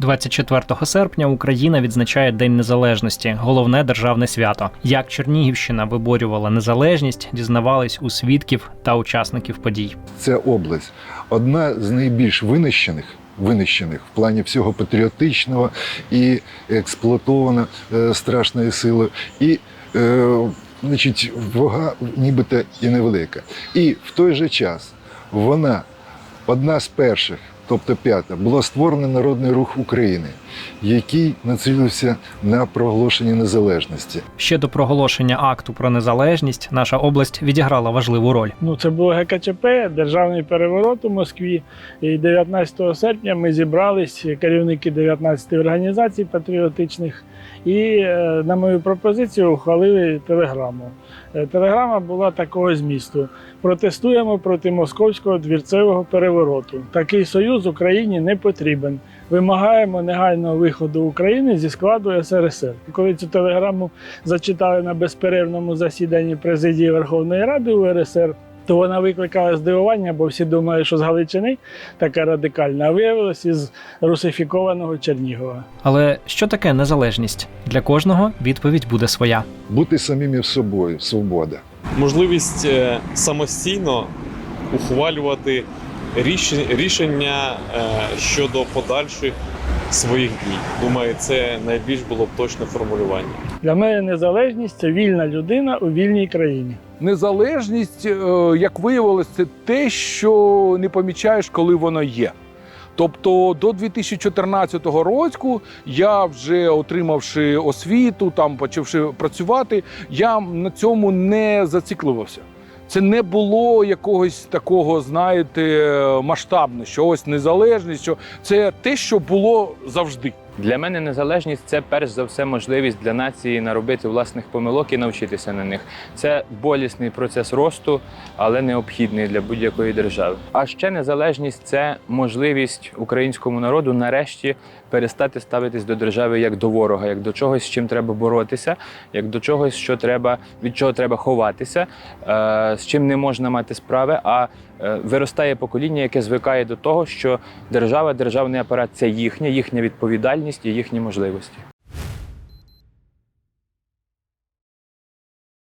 24 серпня Україна відзначає День Незалежності, головне державне свято. Як Чернігівщина виборювала незалежність, дізнавались у свідків та учасників подій. Ця область одна з найбільш винищених. Винищених в плані всього патріотичного і експлуатована е, страшною силою, і е, значить, вага нібито і невелика. І в той же час вона одна з перших, тобто п'ята, була створена Народний рух України, який націлився на проголошення незалежності. Ще до проголошення акту про незалежність наша область відіграла важливу роль. Ну, це було ГКЧП, державний переворот у Москві. І 19 серпня ми зібрались, керівники 19 організацій патріотичних, і е, на мою пропозицію ухвалили телеграму. Е, Телеграма була такого змісту: протестуємо проти московського двірцевого перевороту. Такий союз Україні не потрібен. Вимагаємо негайного виходу України зі складу СРСР. Коли цю телеграму зачитали на безперервному засіданні президії Верховної Ради УРСР, то вона викликала здивування, бо всі думали, що з Галичини така радикальна, а виявилось із русифікованого Чернігова. Але що таке незалежність? Для кожного відповідь буде своя. Бути самими собою свобода. можливість е, самостійно ухвалювати ріш- рішення е, щодо подальших своїх дій. Думаю, це найбільш було б точне формулювання. Для мене незалежність це вільна людина у вільній країні. Незалежність, е, як виявилось, це те, що не помічаєш, коли воно є. Тобто до 2014 року я вже отримавши освіту, там почавши працювати, я на цьому не зацікливався. Це не було якогось такого, знаєте, масштабне, що ось незалежність, що це те, що було завжди. Для мене незалежність це перш за все можливість для нації наробити власних помилок і навчитися на них. Це болісний процес росту, але необхідний для будь-якої держави. А ще незалежність це можливість українському народу нарешті перестати ставитись до держави як до ворога, як до чогось, з чим треба боротися, як до чогось, що треба від чого треба ховатися, е, з чим не можна мати справи. А е, виростає покоління, яке звикає до того, що держава, державний апарат це їхня, їхня відповідальність і їхні можливості.